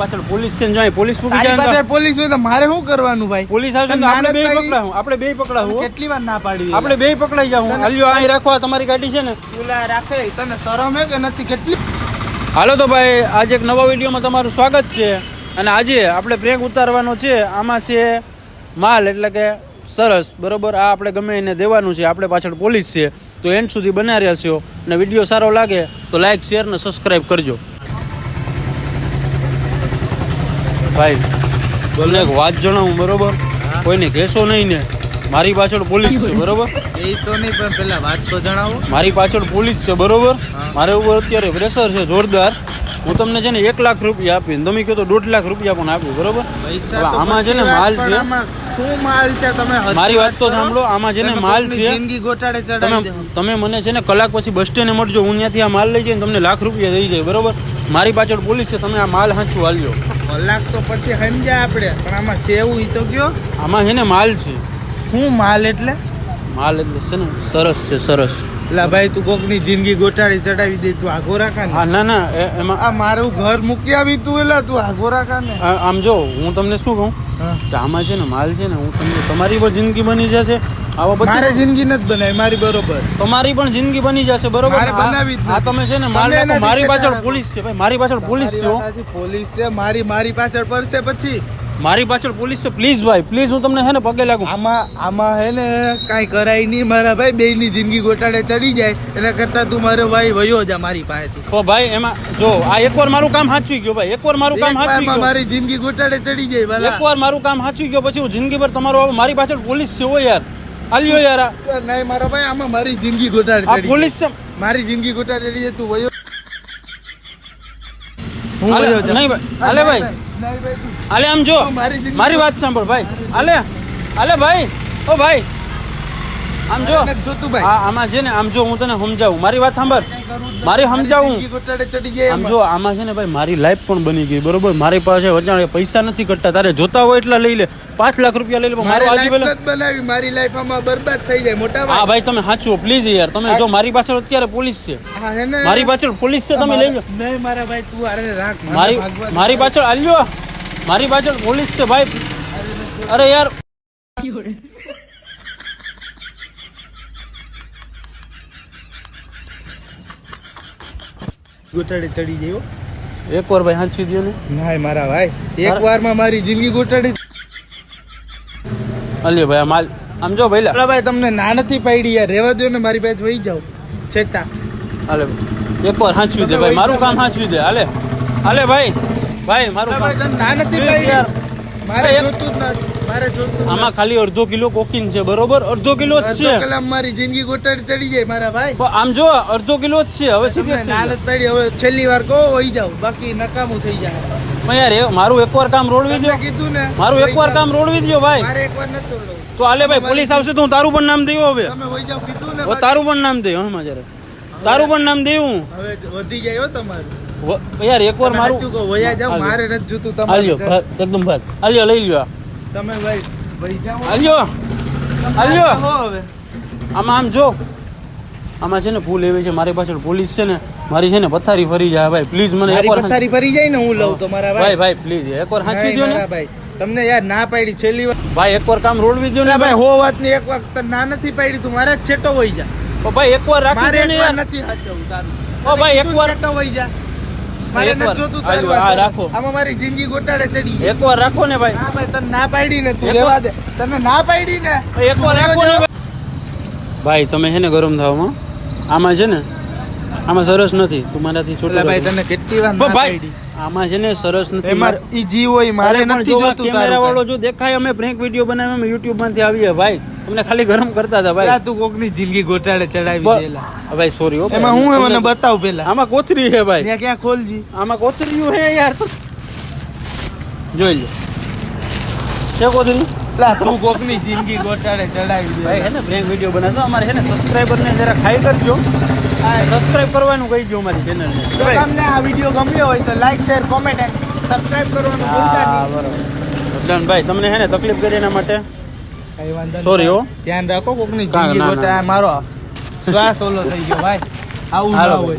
પાછળ પોલીસ છે જો પોલીસ પૂકી જાય પાછળ પોલીસ હોય તો મારે શું કરવાનું ભાઈ? પોલીસ આવશે તો આપણે બે પકડાવું આપણે બે પકડાવું કેટલી વાર ના પાડી આપણે બે પકડાઈ જાવ હાલ્યો અહીં રાખવા તમારી ગાડી છે ને. પેલા રાખે તને શરમ હે કે નથી? કેટલી હાલો તો ભાઈ આજે એક નવા વિડીયોમાં તમારું સ્વાગત છે. અને આજે આપણે પ્રેંક ઉતારવાનો છે. આમાં છે માલ એટલે કે સરસ બરોબર? આ આપણે ગમે એને દેવાનું છે. આપણે પાછળ પોલીસ છે. તો એન્ડ સુધી બના રહ્યા છો. અને વીડિયો સારો લાગે તો લાઈક શેર ને સબસ્ક્રાઇબ કરજો. ભાઈ તમને એક વાત જણાવું બરોબર? કોઈને કહેશો નહીં ને મારી પાછળ પોલીસ છે બરોબર? એ તો નહીં પણ પેલા વાત તો જણાવો. મારી પાછળ પોલીસ છે બરોબર? મારે ઉપર અત્યારે પ્રેશર છે જોરદાર. હું તમને છે ને એક લાખ રૂપિયા આપીને તમે કહો તો દોઢ લાખ રૂપિયા પણ આપું બરોબર? આમાં છે ને માલ છે. શું માલ છે? તમે મારી વાત તો સાંભળો આમાં છે ને માલ છે. જિંદગી તમે ચડાવી તમે મને છે ને કલાક પછી બસ સ્ટેન્ડે મળજો હું ત્યાંથી આ માલ લઈ જઈને તમને લાખ રૂપિયા દઈ જાય બરોબર? મારી પાછળ પોલીસ છે તમે આ માલ હાંચું હાલ્યો. કલાક તો પછી સમજ્યા આપણે. પણ આમાં છે એવું ઈ તો કયો આમાં છે ને માલ છે. શું માલ એટલે? માલ એટલે છે ને સરસ છે સરસ. લા ભાઈ તું કોકની જિંદગી ગોટાળી ચડાવી દે તું આગો રાખા ને. હા ના ના એ- એમાં આ મારું ઘર મૂકી આવી તું એલા તું આગો રાખા ને. આમ જો હું તમને શું કહું. કે આમાં છે ને માલ છે ને હું તમને તમારી પણ જિંદગી બની જશે. મારે જિંદગી નથી બનાવી મારી બરોબર. તમારી પણ જિંદગી બની જશે બરોબર? બનાવી આ તમે છે ને. મારી પાછળ પોલીસ છે ભાઈ મારી પાછળ પોલીસ છે. મારી પોલીસ છે મારી મારી પાછળ પડશે પછી. મારી પાછળ પોલીસ છે પ્લીઝ ભાઈ પ્લીઝ હું તમને હે ને પગે લાગુ. આમાં આમાં હે ને કાંઈ કરાય નહીં મારા ભાઈ બેયની જિંદગી ગોટાળે ચડી જાય એના કરતા તું મારો ભાઈ વયો જા મારી પાસેથી. તો ભાઈ એમાં જો આ એકવાર મારું કામ સાચવી ગયો ભાઈ એકવાર મારું કામ સાચવી ગયો. મારી જિંદગી ગોટાળે ચડી જાય એકવાર મારું કામ સાચવી ગયો પછી હું જિંદગી ભર તમારો મારી પાછળ પોલીસ છે હો યાર. આલ્યો યાર. નહીં મારા ભાઈ આમાં મારી જિંદગી ગોટાડી આ પોલીસ છે. મારી જિંદગી ગોટાળે છે તું વયો. હું વયો જાઉં. નહીં ભાઈ. અલે ભાઈ. હાલે આમ જો. મારી મારી વાત સાંભળ ભાઈ. અલે હાલે ભાઈ. ઓ ભાઈ. આમ જો આમાં છે ને આમ જો હું તને સમજાવું. મારી વાત સાંભળ. મારી સમજાવું. આમ જો આમાં છે ને ભાઈ મારી લાઈફ પણ બની ગઈ બરોબર? મારી પાસે વચાણ પૈસા નથી કટતા. તારે જોતા હોય એટલા લઈ લે. પાંચ લાખ રૂપિયા લઈ લે મારી લાઈફ બનાવી. મારી લાઈફ આમાં બરબાદ થઈ જાય મોટા હા ભાઈ તમે સાચું પ્લીઝ યાર તમે જો મારી પાછળ અત્યારે પોલીસ છે. મારી પાછળ પોલીસ છે તમે લઈ લો. નહીં મારા ભાઈ તું અરે રાખ. મારી. મારી પાછળ આલ્યો. મારી પાછળ પોલીસ છે ભાઈ. અરે યાર. ગોટાળે ચડી ગયો. એક વાર ભાઈ હાંચી દો ને. ના મારા ભાઈ એક વારમાં મારી જિંદગી ગોટાળી અલ્યો ભાઈ માલ આમ જો ભાઈ અલા ભાઈ તમને ના નથી પાડી યાર. રેવા દો ને મારી પાસે વહી જાવ છેટા હાલે એક વાર સાચવી દે ભાઈ. મારું કામ સાચવી દે. હાલે હાલે ભાઈ ભાઈ મારું કામ ના નથી પાડી. યાર. મારે જોતું જ નથી આમાં ખાલી અડધો કિલો કોકિંગ છે બરોબર? અડધો કિલો જ છે. કલાક મારી જિંદગી ગોટાડી ચડી જાય મારા ભાઈ. પણ આમ જો અડધો કિલો જ છે હવે સિરિયસ ના પડી હવે છેલ્લી વાર કહો હોઈ જાવ બાકી નકામું થઈ જાય. પણ યાર મારું એકવાર કામ રોડવી દો કીધું ને મારું એકવાર કામ રોડવી દો ભાઈ. મારે એકવાર નથી તોડવું. તો હાલે ભાઈ પોલીસ આવશે તો હું તારું પણ નામ દઉં હવે. તમે હોઈ જાવ કીધું ને તારું પણ નામ દઉં હમણાં જરા. તારું પણ નામ દઉં હવે વધી જાય હો તમારું. યાર એકવાર મારું વયા જાવ મારે નથી જોતું તમારું એકદમ ભાગ હાલ્યો લઈ લ્યો તમે ભાઈ ભાઈ જાઓ. હાલ્યો. હાલ્યો. હો હવે. આમાં આમ જો આમાં છે ને ભૂલ એવી છે મારી પાછળ પોલીસ છે ને મારી છે ને પથારી ફરી જાય. ભાઈ પ્લીઝ મને એક એકવાર પથારી ફરી જાય ને હું લઉં તો મારા ભાઈ. ભાઈ પ્લીઝ એકવાર વાર નહીં દો ને. ભાઈ. તમને યાર ના પાડી છેલ્લી વાર. ભાઈ એકવાર કામ રોડવી દો ને ભાઈ. હો વાતની એક વખત ના નથી પાડી તું મારે છેટો વહી જા. ઓ ભાઈ એકવાર રાખી દો ને એક વાર યાર. નથી હાચવું તારું. ઓ ભાઈ એક એકવાર છેટો હોય જા. મારે નથી જોતું તારું હા, રાખો. આમાં મારી જિંદગી ગોટાળે ચડી. એકવાર રાખો ને ભાઈ. હા ભાઈ તને ના પાડી ને તું દે. તને ના પાડી ને એકવાર રાખો ને ભાઈ. ભાઈ તમે છે ને ગરમ થાવમાં? આમાં છે ને આમાં સરસ નથી. તું મારાથી છોટલા છોટું ભાઈ તને કેટલી વાર ભાઈ આમાં છે ને સરસ નથી. એમાં ઈ જીવ હોય મારે નથી જો જોતું કેમેરા વાળો જો દેખાય અમે પ્રેન્ક વીડિયો બનાવ્યા અમે યુટ્યુબમાંથી આવીએ. ભાઈ તમને ખાલી ગરમ કરતા હતા ભાઈ. તું કોકની જિંદગી ગોટાળે ચડાવી દેલા ભાઈ સોરી હો એમાં હું મને બતાવ પેલા. આમાં કોથરી છે ભાઈ. ત્યાં ક્યાં ખોલજી? આમાં કોથરીયું છે યાર જોઈ લો. છે કોથરી લા તું કોકની જિંદગી ગોટાળે ચડાવી ભાઈ દે હે ને પ્રેન્ક વીડિયો બનાવતો અમારે હે ને સબસ્ક્રાઇબર ને જરા ખાઈ કરજો. સબસ્ક્રાઇબ કરવાનું કહી દો અમારી ચેનલ ને. જો તમને આ વીડિયો ગમ્યો હોય તો like share comment and subscribe કરવાનું ભૂલતા નહીં. બરાબર. ભાઈ તમને હે ને તકલીફ કરી એના માટે? કઈ વાંધો સોરી હો. ધ્યાન રાખો કોકની જિંદગી. ગોટાળે. મારો શ્વાસ ઓલો થઈ ગયો ભાઈ. આવું ના હોય.